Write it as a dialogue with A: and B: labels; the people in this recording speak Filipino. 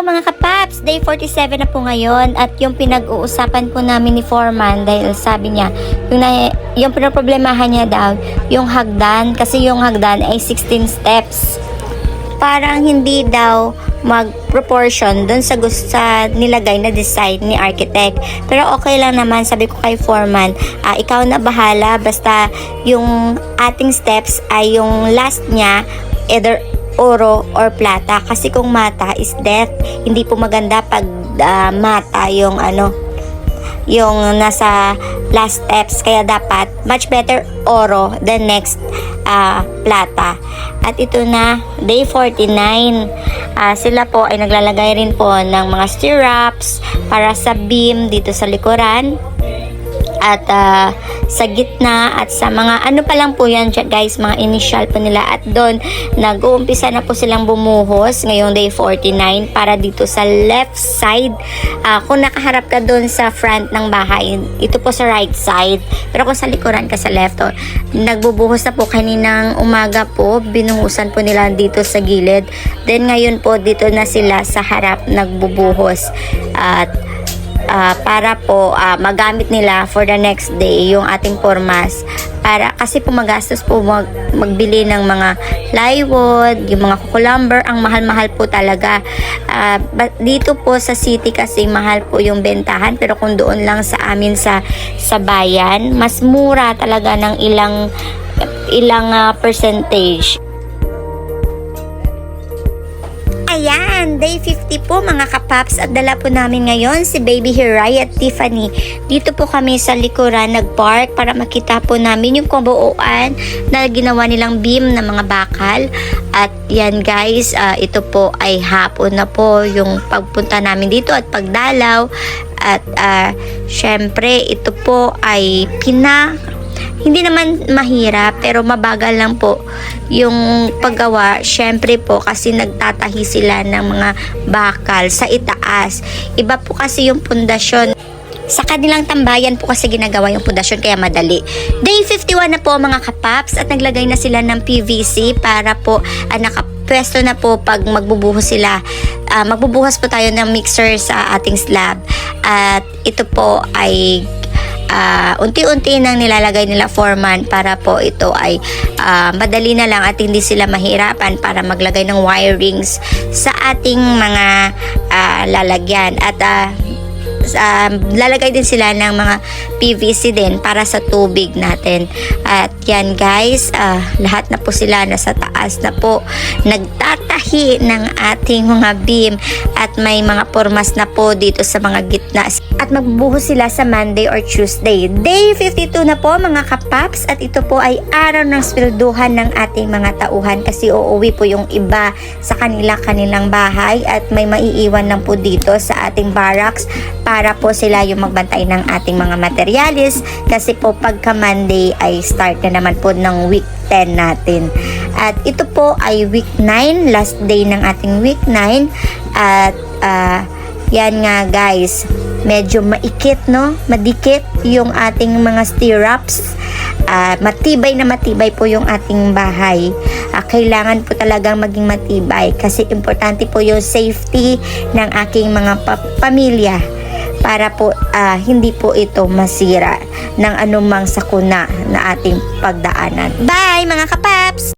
A: mga kapaps! Day 47 na po ngayon at yung pinag-uusapan po namin ni Foreman dahil sabi niya, yung, na, yung pinoproblemahan niya daw, yung hagdan, kasi yung hagdan ay 16 steps. Parang hindi daw mag-proportion dun sa gusto sa nilagay na design ni architect. Pero okay lang naman, sabi ko kay Foreman, ah, ikaw na bahala, basta yung ating steps ay yung last niya, either oro or plata. Kasi kung mata is death hindi po maganda pag ah, mata yung ano yung nasa last steps. Kaya dapat much better oro than next ah, plata. At ito na day 49 Ah, sila po ay naglalagay rin po ng mga stirrups para sa beam dito sa likuran. At ah, sa gitna at sa mga ano pa lang po yan guys mga initial po nila. At doon nag-uumpisa na po silang bumuhos ngayong day 49 para dito sa left side. Ah, kung nakaharap ka doon sa front ng bahay ito po sa right side. Pero kung sa likuran ka sa left oh, nagbubuhos na po kaninang umaga po. Binuhusan po nila dito sa gilid. Then ngayon po dito na sila sa harap nagbubuhos. At ah, para po ah, magamit nila for the next day yung ating formas para kasi po magastos po mag, magbili ng mga plywood, yung mga kukulumber, ang mahal-mahal po talaga. Ba- dito po sa city kasi mahal po yung bentahan pero kung doon lang sa amin sa sa bayan, mas mura talaga ng ilang ilang ah, percentage. Ayan, day 50 po mga kapaps at dala po namin ngayon si Baby Hiray at Tiffany. Dito po kami sa likuran nag-park para makita po namin yung kabuuan na ginawa nilang beam ng mga bakal. At yan guys, ah, ito po ay hapon na po yung pagpunta namin dito at pagdalaw. At ah, syempre ito po ay pina hindi naman mahirap pero mabagal lang po yung paggawa syempre po kasi nagtatahi sila ng mga bakal sa itaas iba po kasi yung pundasyon sa kanilang tambayan po kasi ginagawa yung pundasyon kaya madali. Day 51 na po mga kapaps at naglagay na sila ng PVC para po ah, nakapwesto na po pag magbubuhos sila. Ah, magbubuhos po tayo ng mixer sa ating slab at ito po ay ah, unti-unti nang nilalagay nila foreman para po ito ay ah, madali na lang at hindi sila mahirapan para maglagay ng wirings sa ating mga ah, lalagyan at ah, sa- lalagay din sila ng mga PVC din para sa tubig natin. At yan guys, ah, lahat na po sila nasa taas na po nagtatahi ng ating mga beam at may mga formas na po dito sa mga gitna at magbubuhos sila sa Monday or Tuesday. Day 52 na po mga kapaps at ito po ay araw ng swelduhan ng ating mga tauhan kasi uuwi po yung iba sa kanila kanilang bahay at may maiiwan lang po dito sa ating barracks para po sila yung magbantay ng ating mga materialis kasi po pagka Monday ay start na naman po ng week 10 natin. At ito po ay week 9, last day ng ating week 9 at ah, yan nga guys, medyo maikit no, madikit yung ating mga stirrups. Ah, matibay na matibay po yung ating bahay. Ah, kailangan po talagang maging matibay kasi importante po yung safety ng aking mga pa- pamilya para po ah, hindi po ito masira ng anumang sakuna na ating pagdaanan. Bye mga kapaps!